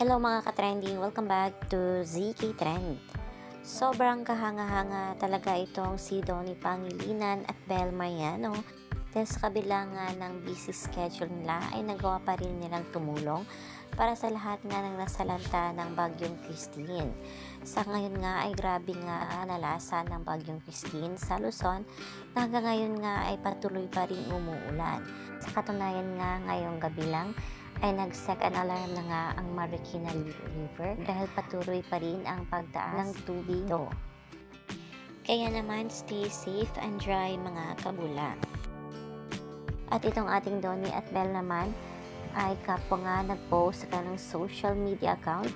Hello mga ka-trending, welcome back to ZK Trend. Sobrang kahanga-hanga talaga itong si Donnie Pangilinan at Bel Mariano. Dahil sa kabila nga ng busy schedule nila ay nagawa pa rin nilang tumulong para sa lahat nga ng nasalanta ng Bagyong Christine. Sa ngayon nga ay grabe nga nalasa ng Bagyong Christine sa Luzon na hanggang ngayon nga ay patuloy pa rin umuulan. Sa katunayan nga ngayong gabi lang ay nag-second alarm na nga ang Marikina River dahil patuloy pa rin ang pagtaas ng tubig do. Kaya naman stay safe and dry mga kabula. At itong ating Donnie at Belle naman ay kapwa nga nag-post sa kanilang social media account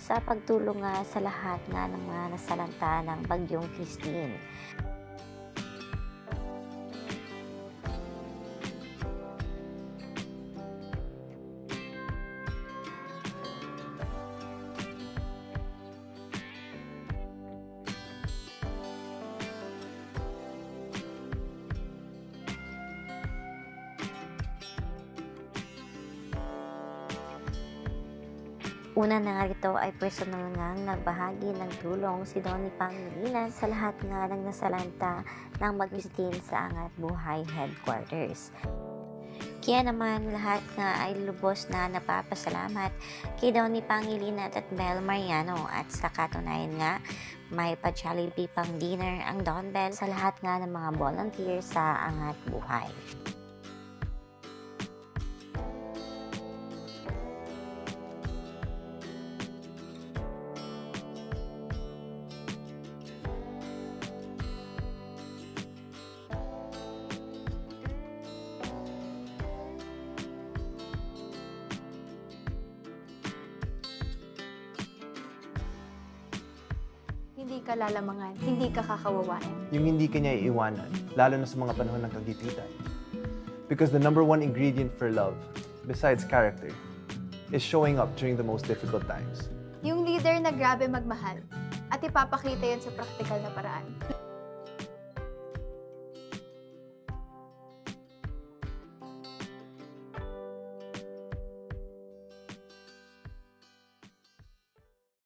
sa pagtulong nga sa lahat nga ng mga nasalanta ng Bagyong Christine. Una na nga rito ay personal nga nagbahagi ng tulong si Donnie Pangilinan sa lahat nga ng nasalanta ng mag-istin sa Angat Buhay Headquarters. Kaya naman lahat nga ay lubos na napapasalamat kay Donnie Pangilinan at Bel Mariano at sa katunayan nga may pa-Jollibee pang dinner ang Don Bell sa lahat nga ng mga volunteers sa Angat Buhay. Hindi ka lalamangan, hindi ka kakawawain. yung hindi ka niya iiwanan, lalo na sa mga panahon ng kagipitan. Because the number one ingredient for love, besides character, is showing up during the most difficult times. Yung leader na grabe magmahal at ipapakita yan sa praktikal na paraan.